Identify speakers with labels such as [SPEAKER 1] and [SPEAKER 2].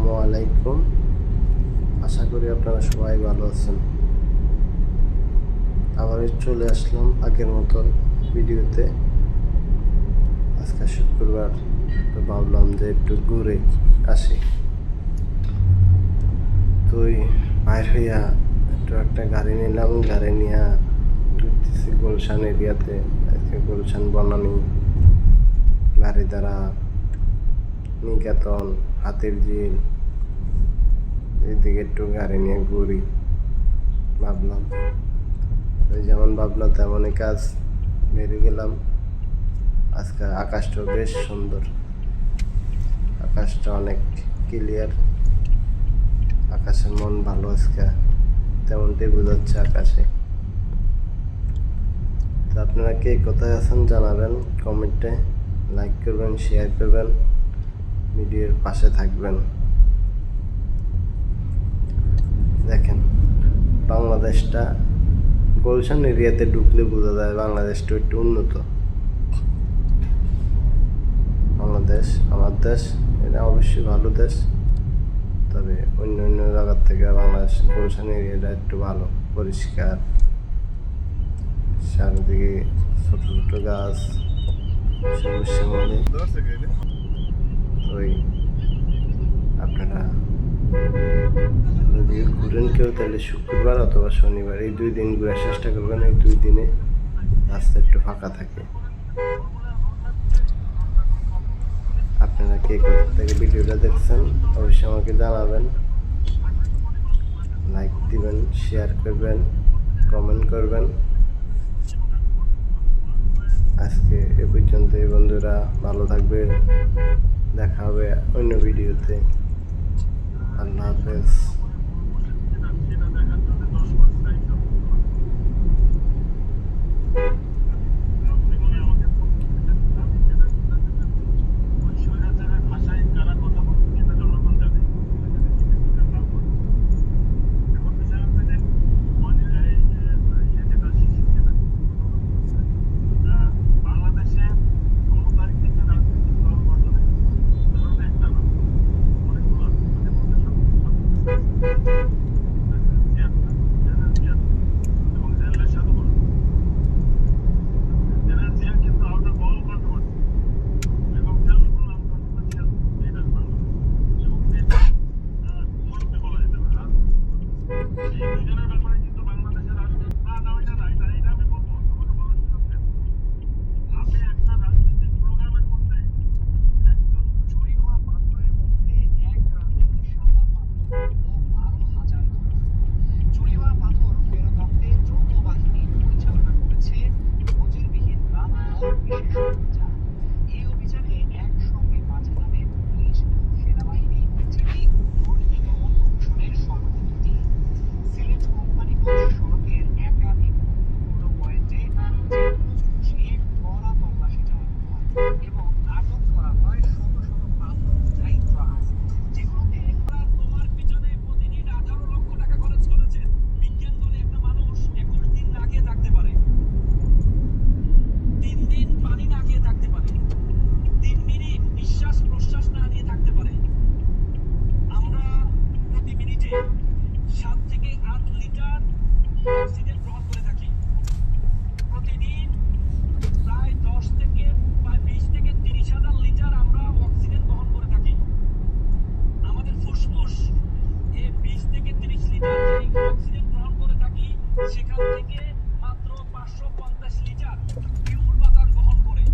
[SPEAKER 1] আসসালামু আলাইকুম। আশা করি আপনারা সবাই ভালো আছেন। আবার চলে আসলাম আগের মতন ভিডিওতে। আজকে শুক্রবার, তো ভাবলাম যে একটু ঘুরে আসি। তুই বাইর হইয়া একটু একটা গাড়ি নিলাম, গাড়ি নিয়ে ঘুরতেছি গুলশান এরিয়াতে। আজকে গুলশান, বনানি গাড়ি দ্বারা নিকেতন হাতির ঝিল এদিকে একটু গাড়ি নিয়ে ঘুরি, ভাবলাম। যেমন ভাবলাম, তেমনই কাজ বেরিয়ে গেলাম। আজকে আকাশটা বেশ সুন্দর। আকাশটা অনেক ক্লিয়ার আকাশের মন ভালো আজকে তেমনটাই বোঝাচ্ছে আকাশে। তো আপনারা কে কোথায় আছেন জানাবেন কমেন্টে, লাইক করবেন শেয়ার করবেন, ভিডিওর পাশে থাকবেন। দেখেন, বাংলাদেশটা গুলশান এরিয়াতে ঢুকলে বোঝা যায় বাংলাদেশটা একটু উন্নত। বাংলাদেশ আমার দেশ, এটা অবশ্যই ভালো দেশ, তবে অন্য অন্য জায়গার থেকে বাংলাদেশ গুলশান এরিয়াটা একটু ভালো, পরিষ্কার। চারিদিকে ছোট ছোট গাছ ওই আপনারা ঘুরেন কেউ তাহলে শুক্রবার অথবা শনিবার, এই দুই দিন ঘুরার চেষ্টা করবেন, এই দুই দিনে রাস্তা একটু ফাঁকা থাকে। আপনারা কে কোথা থেকে ভিডিওটা দেখছেন, অবশ্যই আমাকে জানাবেন। লাইক দিবেন শেয়ার করবেন কমেন্ট করবেন। আজকে এ পর্যন্ত এই বন্ধুরা, ভালো থাকবে, দেখা হবে অন্য ভিডিওতে। আল্লাহ হাফেজ।
[SPEAKER 2] সাত থেকে আট লিটার থেকে মাত্র পাঁচশো পঞ্চাশ লিটার পিওর বাতাস গ্রহণ করে।